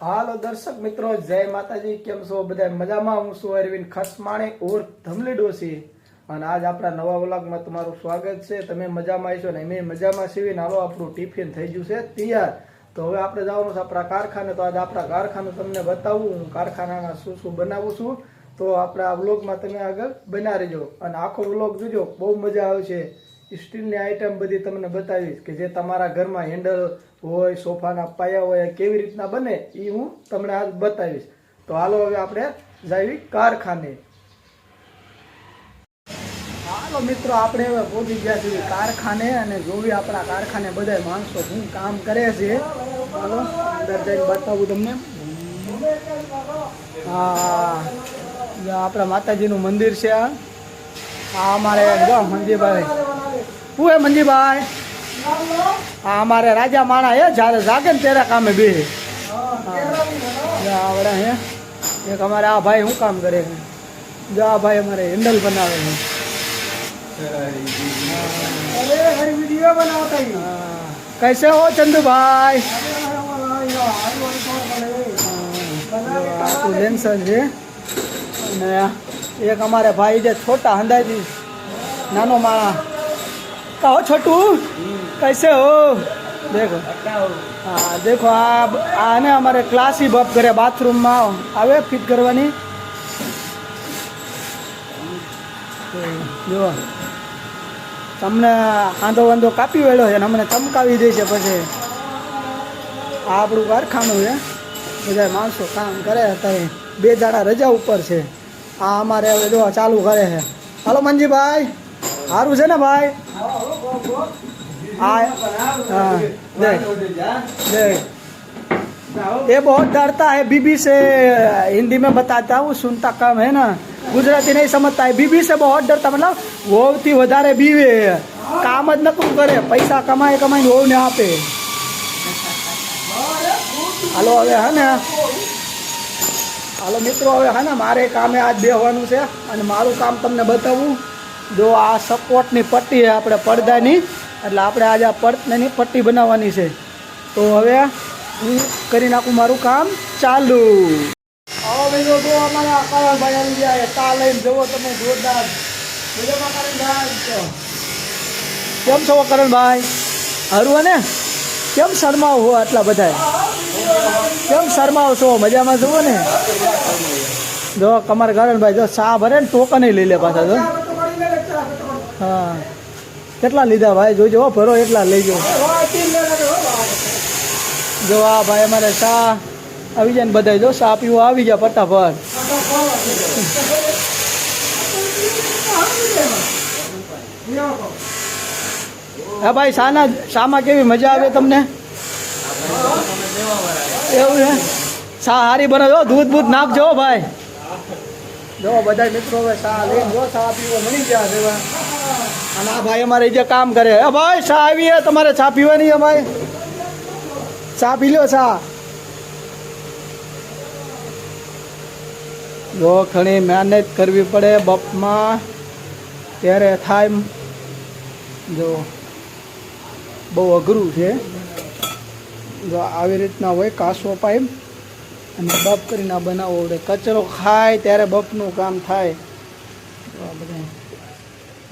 હાલો દર્શક મિત્રો, જય માતાજી. કેમ છો? બધા મજામાં? હું છું અરવિંદ ખસમાણે ઓર ધમલી ડોસી અને આજ આપણા નવા વ્લોગમાં તમારું સ્વાગત છે. તમે મજામાં આવીશો ને? અમે મજામાં સીવીને હાલો, આપણું ટિફિન થઈ ગયું છે તૈયાર. તો હવે આપણે જવાનું છે આપણા કારખાને. તો આજે આપણા કારખાનું તમને બતાવું. હું કારખાનાના શું શું બનાવું છું. તો આપણા આ વ્લોગમાં તમે આગળ બના રહેજો. અને આખો વ્લોગ જોજો. બહુ મજા આવશે. સ્ટીલની આઈટમ બધી તમને બતાવીશ કે જે તમારા ઘરમાં હેન્ડલ હોય, સોફાના પાયા હોય કેવી રીતના બને એ હું તમને આજ બતાવીશ. તો હાલો હવે આપણે જાવી કારખાને. હાલો મિત્રો, આપણે હવે પહોંચી ગયા છીએ કારખાને અને જોવી આપણા કારખાને બધા માણસો શું કામ કરે છે. હાલો, અંદર જઈને બતાવું તમને. હા આપણા માતાજીનું મંદિર છે આ. અમારે મંદિરભાઈ શું હે મંજીભાઈ આ અમારે રાજા માણા હે જ્યારે જાગે ને ત્યારે કામે બે આવડે હે એક અમારે આ ભાઈ શું કામ કરે છે જો આ ભાઈ અમારે હેન્ડલ બનાવે છે हाँ। कैसे हो चंदू भाई આખું લેન્સર છે અને એક અમારે ભાઈ જે છોટા હંદાજી નાનો માણા કહો છોટું कैसे हो देखो હા દેખો આ આને અમારે ક્લાસી બફ કરે બાથરૂમમાં આવે ફિટ કરવાની તો જુઓ તમને આંધો વાંધો કાપી વેળ્યો છે અને અમને ચમકાવી દે છે પછી આ આપણું કારખાનું છે બધા માણસો કામ કરે અત્યારે બે દાડા રજા ઉપર છે આ અમારે હવે જો ચાલુ કરે છે હાલો મંજીભાઈ સારું છે ને ભાઈ હા हाँ देख देख ये बहुत डरता है बीबी से हिंदी में बताता हूँ सुनता कम है ना गुजराती नहीं समझता है बीबी से बहुत डरता मतलब વહુથી વધારે બીવે કામ જ નકરું કરે પૈસા કમાય કમાઈને વહુને આપે હાલો હવે હે ને હાલો મિત્રો હવે હે ને મારે કામે આજ બેહવાનું છે અને મારું કામ તમને બતાવું જો આ સપોર્ટની પટ્ટી આપણે પડદાની, એટલે આપણે આજે આ પડદાની પટ્ટી બનાવવાની છે. તો હવે હું કરી નાખું મારું કામ ચાલુ. આવો બીજો જો અમારા કરણભાઈ આવી ગયા તા લઈને જુઓ તમે જોરદાર. કેમ છો કરણભાઈ હારું ને? કેમ શરમાવ હો આટલા બધા કેમ શરમાવ છો? મજામાં જુઓ ને? જો કમાર કરણભાઈ જો સા ભરે ને ટોકન લઈ લે પાછા, જો. હા. કેટલા લીધા ભાઈ? જોજો ભરો એટલા લઈજો જો આ ભાઈ અમારે ચા આવી જાય ને બધા જો ચા પીવો આવી ગયા ફટાફટ. હા ભાઈ, શાના, શામાં કેવી મજા આવે તમને? એવું ને શા હારી બને જો દૂધ બૂધ નાખજો ભાઈ. જો બધા મિત્રો ચા લઈને જો શા પીવો મળી ગયા. અને ભાઈ અમારે જે કામ કરે. હે ભાઈ ચા આવી હે, તમારે ચા પીવાની હે ચા પી લો ચા. જો ઘણી મહેનત કરવી પડે બપમાં. ત્યારે થાય જો, બહુ અઘરું છે. જો આવી રીતના હોય કાસો પાઇપ અને બફ કરીને બનાવવો પડે કચરો ખાય ત્યારે બપનું કામ થાય. બધા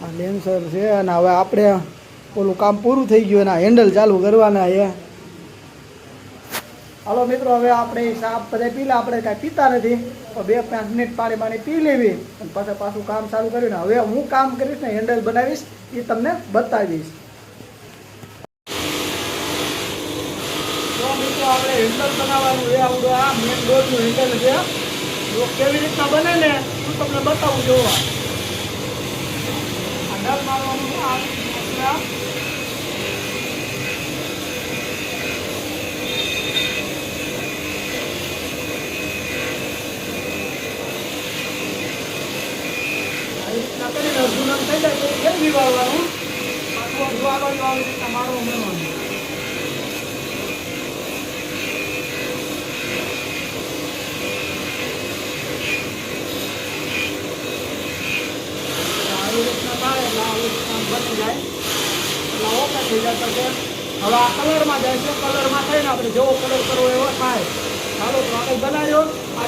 આ લેન્સર છે અને હવે આપણે ઓલું કામ પૂરું થઈ ગયું એના હેન્ડલ ચાલુ કરવાના છે. હાલો મિત્રો, હવે આપણે સાપ બધા પીલા, આપણે કાંઈ પીતા નથી. બે પાંચ મિનિટ પાણી પાણી પી લેવી અને પાછા પાછું કામ ચાલુ કર્યું ને હવે હું કામ કરીશ ને હેન્ડલ બનાવીશ એ તમને બતાવીશ. મિત્રો, આપણે હેન્ડલ બનાવવાનું એ આપણું આ મેન ડોરનું હેન્ડલ છે. કેવી રીતના બને ને હું તમને બતાવું જોવા. આ નળ મારવાનું આ આપણે આ આવી રીતના કરીને અડધું નળ થઈ જાય તો ફેર વાળવાનું પાછું અડધું આ બાજુ આવી રીતના મારવું મળવાનું આવી રીતના થાય એટલે આવી રીતના બની જાય એટલે ઓકે થઈ જાય છે હવે આ કલરમાં જાય છે, કલરમાં થઈને આપણે જેવો કલર કરવો એવો થાય. ચાલો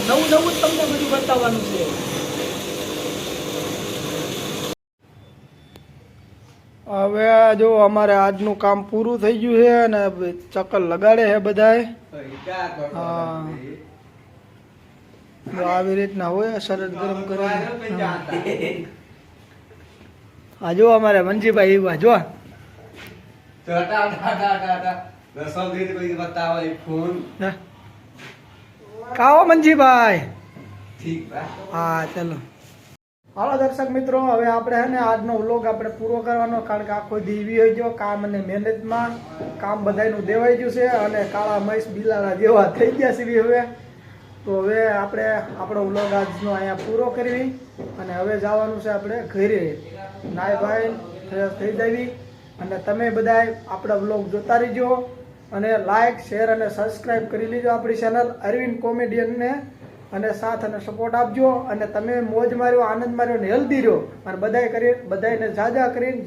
નવું નવું જ તમને બધું બતાવવાનું છે. હવે જો અમારે આજનું કામ પૂરું થઈ ગયું છે અને ચક્કર લગાડે છે બધાએ. હા. આવી રીતના હોય, શરદ ગરમ કરે. હા. જો અમારે મનજીભાઈ એવા જો કાવો મંજીભાઈ. હા ચલો. હાલો દર્શક મિત્રો હવે આપણે હે ને આજનો વ્લોગ આપણે પૂરો કરવાનો કારણ કે આખો દીવી હોય ગયો કામ અને મહેનતમાં કામ બધાયનું દેવાઈ ગયું છે અને કાળા મહેશ બિલાડા જેવા થઈ ગયા છે હવે. તો હવે આપણે આપણો વ્લોગ આજનો અહીંયા પૂરો કરવી અને હવે જવાનું છે આપણે ઘરે. નાય ભાઈ થઈ જવી. અને તમે બધાએ આપણા વ્લોગ જોતા રહીજો અને લાઇક શેર અને સબસ્ક્રાઇબ કરી લીજો આપણી ચેનલ અરવિંદ કોમેડિયનને અને સાથ અને સપોર્ટ આપજો અને તમે મોજ માર્યો, આનંદ માર્યો ને હેલ્ધી રહ્યો. અને બધાય કરી, બધાયને જાજા કરીને